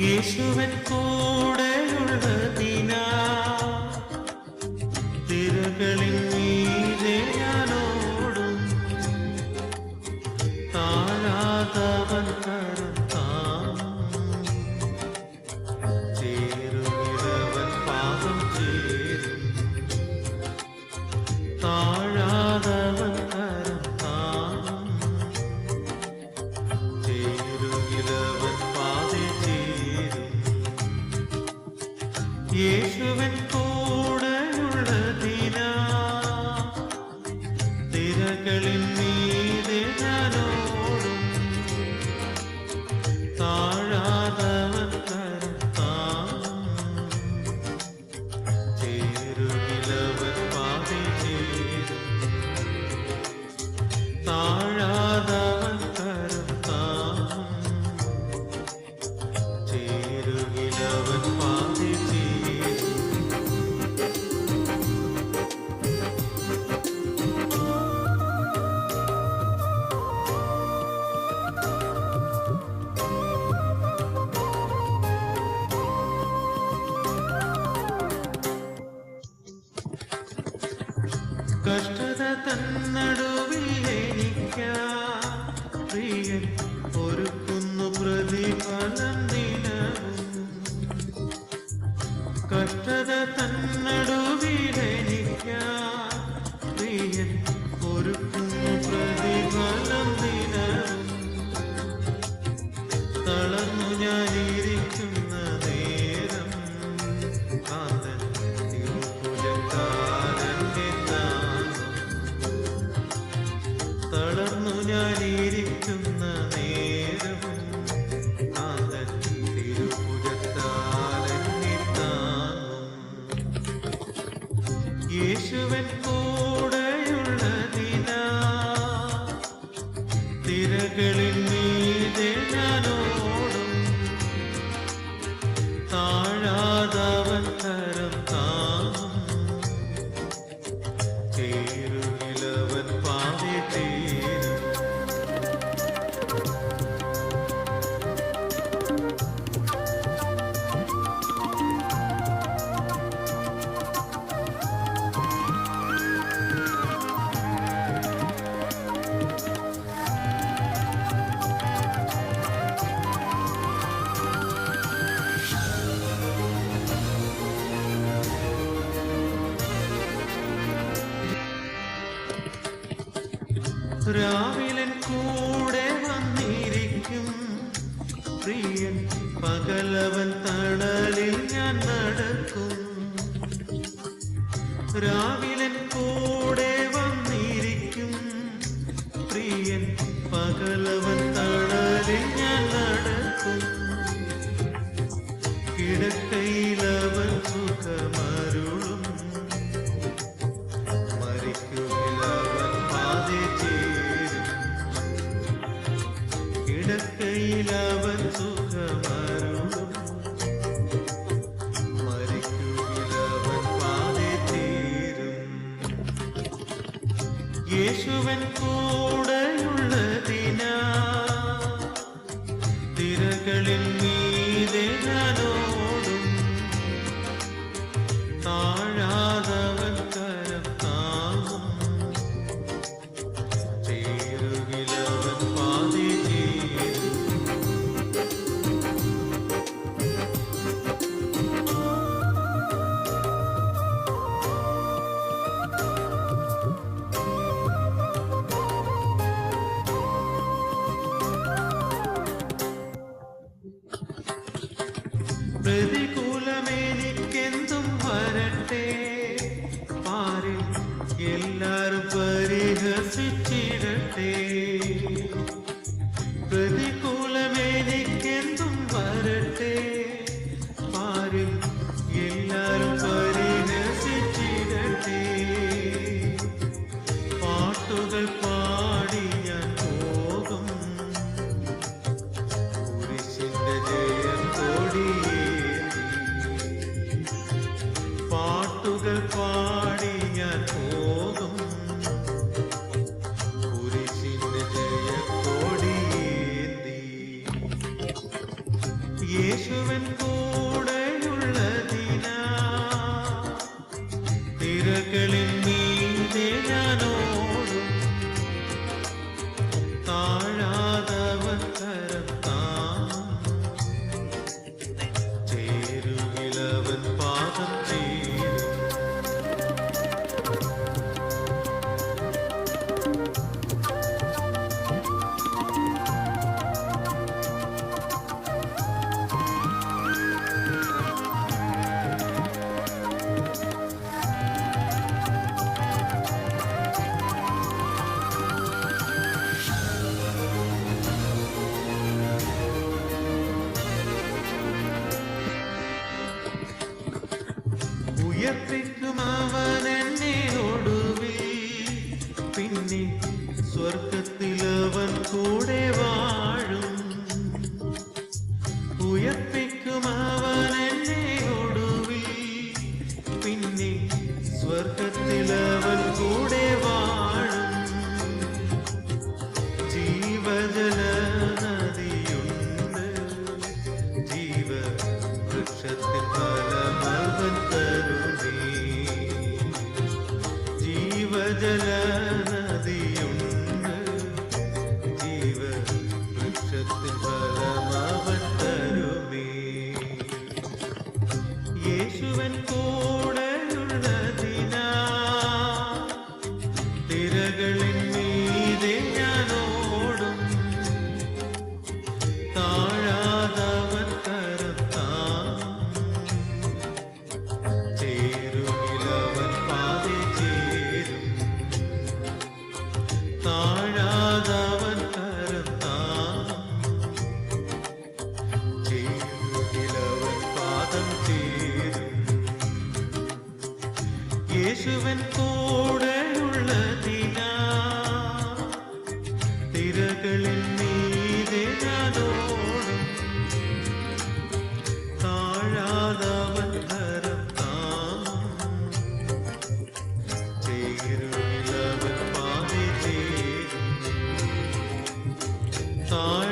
இயேசுவிற்கூட ಕಷ್ಟದ ತನ್ನಡು இயேசுவின் രാവിലൻ കൂടെ വന്നിരിക്കും. പ്രിയൻ പകലവൻ തണലിൽ ഞാൻ നടക്കും. രാവിലെ नीलवतु Baby, യേശുവൻ കൂടെ ഉയർപ്പിക്കും അവൻ എന്നെ ഒടുവിൽ. പിന്നെ സ്വർഗത്തിൽ അവൻ കൂടെ വാഴും. ഉയർപ്പിക്കും അവൻ എന്നെ ഒടുവിൽ. പിന്നെ സ്വർഗത്തിൽ perdeler time.